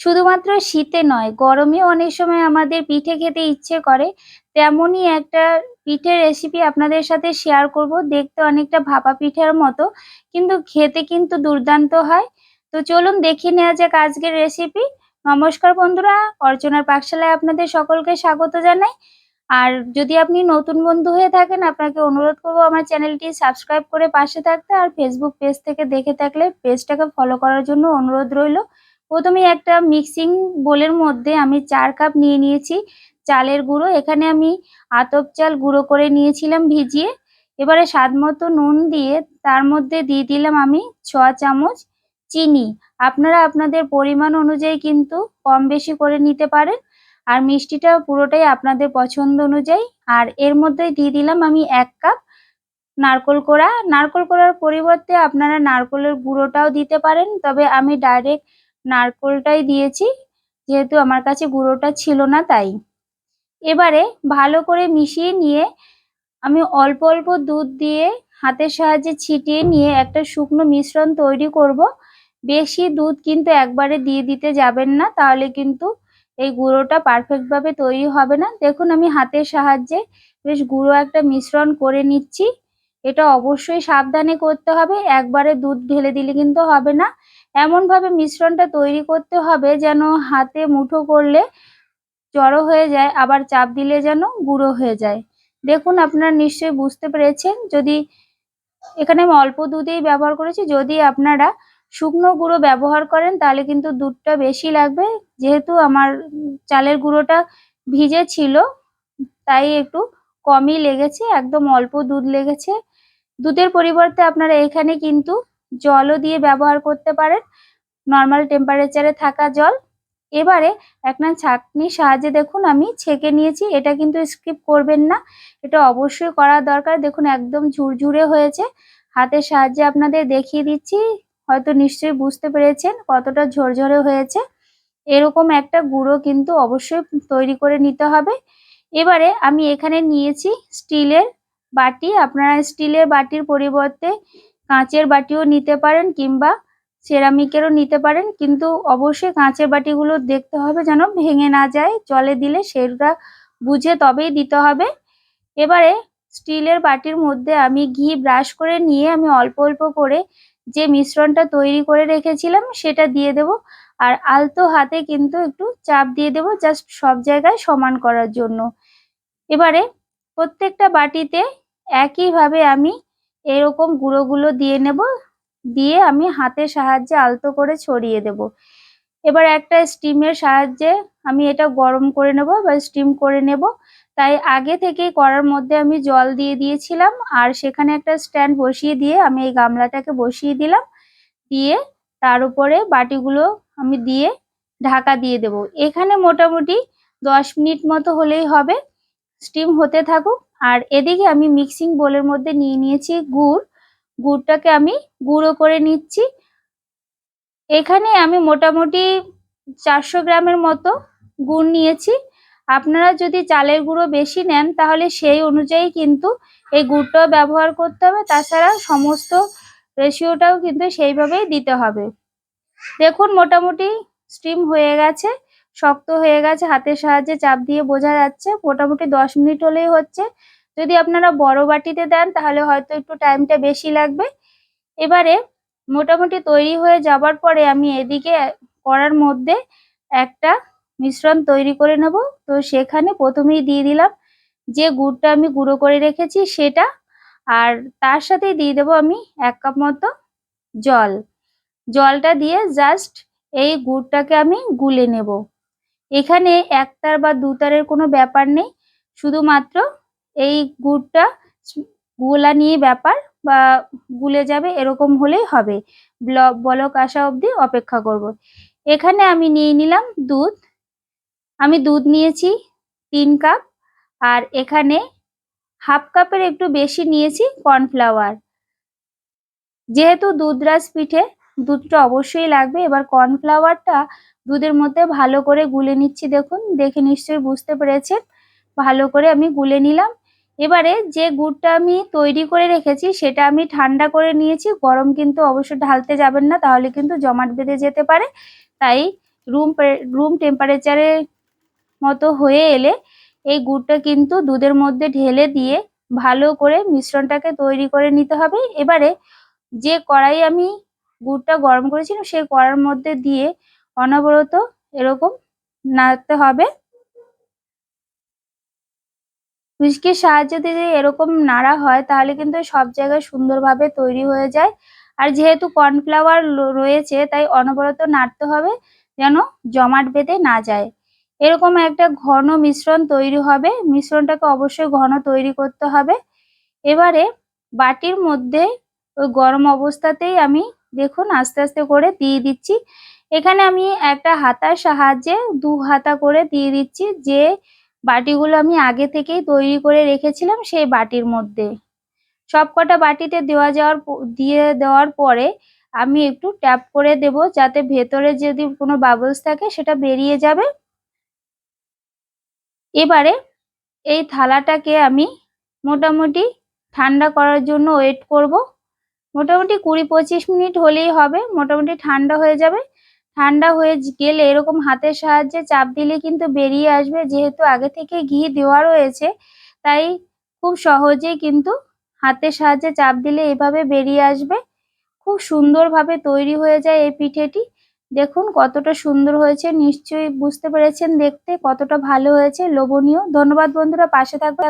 শুধুমাত্র শীতে নয় গরমে অনেক সময় আমাদের পিঠে খেতে ইচ্ছে করে। তেমনই একটা পিঠের রেসিপি আপনাদের সাথে শেয়ার করব। দেখতে অনেকটা ভাপা পিঠার মতো, কিন্তু খেতে কিন্তু দুর্দান্ত হয়। তো চলুন দেখে নেওয়া যাক আজকের রেসিপি নমস্কার বন্ধুরা, অর্চনার পাকশালায় আপনাদের সকলকে স্বাগত জানাই। আর যদি আপনি নতুন বন্ধু হয়ে থাকেন, আপনাকে অনুরোধ করব আমার চ্যানেলটি সাবস্ক্রাইব করে পাশে থাকতে আর ফেসবুক পেজ থেকে দেখে থাকলে পেজটাকে ফলো করার জন্য অনুরোধ রইল। প্রথমে একটা মিক্সিং বোলের মধ্যে আমি চার কাপ নিয়ে নিয়েছি চালের গুঁড়ো। এখানে আমি আতপ চাল গুঁড়ো করে নিয়েছিলাম ভিজিয়ে। এবারে স্বাদ মতো নুন দিয়ে তার মধ্যে দিয়ে দিলাম আমি ছ চামচ চিনি। আপনারা আপনাদের পরিমাণ অনুযায়ী কিন্তু কম বেশি করে নিতে পারেন। আর মিষ্টিটা পুরোটাই আপনাদের পছন্দ অনুযায়ী। আর এর মধ্যে দিয়ে দিলাম আমি এক কাপ নারকোল কোড়া। নারকোল কোড়ার পরিবর্তে আপনারা নারকোলের গুঁড়োটাও দিতে পারেন। তবে আমি ডাইরেক্ট নারকোলটাই দিয়েছি, যেহেতু আমার কাছে গুঁড়োটা ছিল না তাই। এবারে ভালো করে মিশিয়ে নিয়ে আমি অল্প অল্প দুধ দিয়ে হাতের সাহায্যে ছিটিয়ে নিয়ে একটা শুকনো মিশ্রণ তৈরি করব। বেশি দুধ কিন্তু একবারে দিয়ে দিতে যাবেন না, তাহলে কিন্তু এই গুঁড়োটা পারফেক্টভাবে তৈরি হবে না। দেখুন, আমি হাতের সাহায্যে বেশ গুঁড়ো একটা মিশ্রণ করে নিচ্ছি। এটা অবশ্যই সাবধানে করতে হবে। একবারে দুধ ঢেলে দিলে কিন্তু হবে না। এমনভাবে মিশ্রণটা তৈরি করতে হবে যেন হাতে মুঠো করলে জড়ো হয়ে যায়, আবার চাপ দিলে যেন গুঁড়ো হয়ে যায়। দেখুন, আপনারা নিশ্চয়ই বুঝতে পেরেছেন। যদি এখানে আমি অল্প দুধেই ব্যবহার করেছি, যদি আপনারা শুকনো গুঁড়ো ব্যবহার করেন, তাহলে কিন্তু দুধটা বেশি লাগবে। যেহেতু আমার চালের গুঁড়োটা ভিজে ছিল, তাই একটু কমই লেগেছে, একদম অল্প দুধ লেগেছে। দুধের পরিবর্তে আপনারা এখানে কিন্তু জলও দিয়ে ব্যবহার করতে পারেন। নর্মাল টেম্পারেচারে থাকা জল। এবারে একটা ছাঁকনির সাহায্যে দেখুন, আমি ছেঁকে নিয়েছি, এটা কিন্তু স্কিপ করবেন না। এটা অবশ্যই করা দরকার। দেখুন, একদম ঝুরঝুরে হয়েছে। হাতের সাহায্যে আপনাদের দেখিয়ে দিচ্ছি। হয়তো নিশ্চয়ই বুঝতে পেরেছেন কতটা ঝরঝরে হয়েছে। এরকম একটা গুঁড়ো কিন্তু অবশ্যই তৈরি করে নিতে হবে। এবারে আমি এখানে নিয়েছি স্টিলের বাটি, আপনারা স্টিলের বাটির পরিবর্তে কাঁচের বাটিও নিতে পারেন কিংবা সেরামিকেরও নিতে পারেন। কিন্তু অবশ্যই কাঁচের বাটিগুলো দেখতে হবে যেন ভেঙে না যায়, জলে দিলে সেটা বুঝে তবেই দিতে হবে। এবারে স্টিলের বাটির মধ্যে আমি ঘি ব্রাশ করে নিয়ে আমি অল্প অল্প করে যে মিশ্রণটা তৈরি করে রেখেছিলাম সেটা দিয়ে দেব। আর আলতো হাতে কিন্তু একটু চাপ দিয়ে দেব জাস্ট সব জায়গায় সমান করার জন্য। এবারে প্রত্যেকটা বাটিতে একইভাবে আমি এরকম গুঁড়োগুলো দিয়ে নেব, দিয়ে আমি হাতের সাহায্যে আলতো করে ছড়িয়ে দেব। এবার একটা স্টিমের সাহায্যে আমি এটা গরম করে নেব বা স্টিম করে নেব। তাই আগে থেকেই করার মধ্যে আমি জল দিয়ে দিয়েছিলাম আর সেখানে একটা স্ট্যান্ড বসিয়ে দিয়ে আমি এই গামলাটাকে বসিয়ে দিলাম। দিয়ে তার উপরে বাটিগুলো আমি দিয়ে ঢাকা দিয়ে দেব। এখানে মোটামুটি দশ মিনিট মতো হলেই হবে। স্টিম হতে থাকুক। আর এদিকে আমি মিক্সিং বোলের মধ্যে নিয়ে নিয়েছি গুড়। গুড়টাকে আমি গুঁড়ো করে নিচ্ছি। এখানে আমি মোটামুটি চারশো গ্রামের মতো গুড় নিয়েছি। আপনারা যদি চালের গুঁড়ো বেশি নেন, তাহলে সেই অনুযায়ী কিন্তু এই গুড়টাও ব্যবহার করতে হবে। তাছাড়া সমস্ত রেশিওটাও কিন্তু সেইভাবেই দিতে হবে। দেখুন, মোটামুটি স্টিম হয়ে গেছে। শক্ত হয়ে গেছে, হাতের সাহায্যে চাপ দিয়ে বোঝা যাচ্ছে। মোটামুটি দশ মিনিট হলেই হচ্ছে। যদি আপনারা বড় বাটিতে দেন, তাহলে হয়তো একটু টাইমটা বেশি লাগবে। এবারে মোটামুটি তৈরি হয়ে যাবার পরে আমি এদিকে করার মধ্যে একটা মিশ্রণ তৈরি করে নেব। তো সেখানে প্রথমেই দিয়ে দিলাম যে গুড়টা আমি গুঁড়ো করে রেখেছি সেটা। আর তার সাথেই দিয়ে দেবো আমি এক কাপ মতো জল। জলটা দিয়ে জাস্ট এই গুড়টাকে আমি গুলে নেব। এখানে একতার বা দুতারের কোনো ব্যাপার নেই। শুধুমাত্র এই গুড়টা গোলা নিয়ে ব্যাপার বা গুলে যাবে এরকম হলেই হবে। বলক আসা অবধি অপেক্ষা করব। এখানে আমি নিয়ে নিলাম দুধ। আমি দুধ নিয়েছি তিন কাপ আর এখানে হাফ কাপের একটু বেশি নিয়েছি কর্নফ্লাওয়ার। যেহেতু দুধরাজ পিঠে দুধটা অবশ্যই লাগবে। এবার কর্নফ্লাওয়ারটা দুধের মধ্যে ভালো করে গুলে নিচ্ছি দেখুন। দেখে নিশ্চয়ই বুঝতে পেরেছেন। ভালো করে আমি গুলে নিলাম। এবারে যে গুড়টা আমি তৈরি করে রেখেছি সেটা আমি ঠান্ডা করে নিয়েছি। গরম কিন্তু অবশ্যই ঢালতে যাবেন না, তাহলে কিন্তু জমাট বেঁধে যেতে পারে। তাই রুম রুম টেম্পারেচারের মতো হয়ে এলে এই গুড়টা কিন্তু দুধের মধ্যে ঢেলে দিয়ে ভালো করে মিশ্রণটাকে তৈরি করে নিতে হবে। এবারে যে কড়াই আমি গুড়টা গরম করেছিলাম সেই কড়ার মধ্যে দিয়ে অনবরত এরকম নাড়তে হবে। হুইস্কির সাহায্যে যদি এরকম নাড়া হয়, তাহলে কিন্তু সব জায়গায় সুন্দরভাবে তৈরি হয়ে যায়। আর যেহেতু কর্নফ্লাওয়ার রয়েছে, তাই অনবরত নাড়তে হবে যেন জমাট বেঁধে না যায়। এরকম একটা ঘন মিশ্রণ তৈরি হবে। মিশ্রণটাকে অবশ্যই ঘন তৈরি করতে হবে। এবারে বাটির মধ্যে ওই গরম অবস্থাতেই আমি দেখুন, আস্তে আস্তে করে দিয়ে দিচ্ছি। এখানে আমি একটা হাতার সাহায্যে দু হাতা করে দিয়ে দিচ্ছি। যে বাটিগুলো আমি আগে থেকেই তৈরি করে রেখেছিলাম সেই বাটির মধ্যে। সবকটা বাটিতে দেওয়া যাওয়ার দিয়ে দেওয়ার পরে আমি একটু ট্যাপ করে দেব যাতে ভেতরে যদি কোনো বাবলস থাকে সেটা বেরিয়ে যাবে। এবারে এই থালাটাকে আমি মোটামুটি ঠান্ডা করার জন্য ওয়েট করব। মোটামুটি কুড়ি পঁচিশ মিনিট হলেই হবে, মোটামুটি ঠান্ডা হয়ে যাবে। ঠান্ডা হয়ে গেলে এরকম হাতের সাহায্যে চাপ দিলে কিন্তু বেরিয়ে আসবে, যেহেতু আগে থেকে ঘি দেওয়া রয়েছে, তাই খুব সহজেই কিন্তু হাতের সাহায্যে চাপ দিলে এভাবে বেরিয়ে আসবে। খুব সুন্দরভাবে তৈরি হয়ে যায় এই পিঠেটি। দেখুন কতটা সুন্দর হয়েছে, নিশ্চয়ই বুঝতে পেরেছেন দেখতে, কতটা ভালো হয়েছে, লোভনীয়। ধন্যবাদ বন্ধুরা, পাশে থাকবে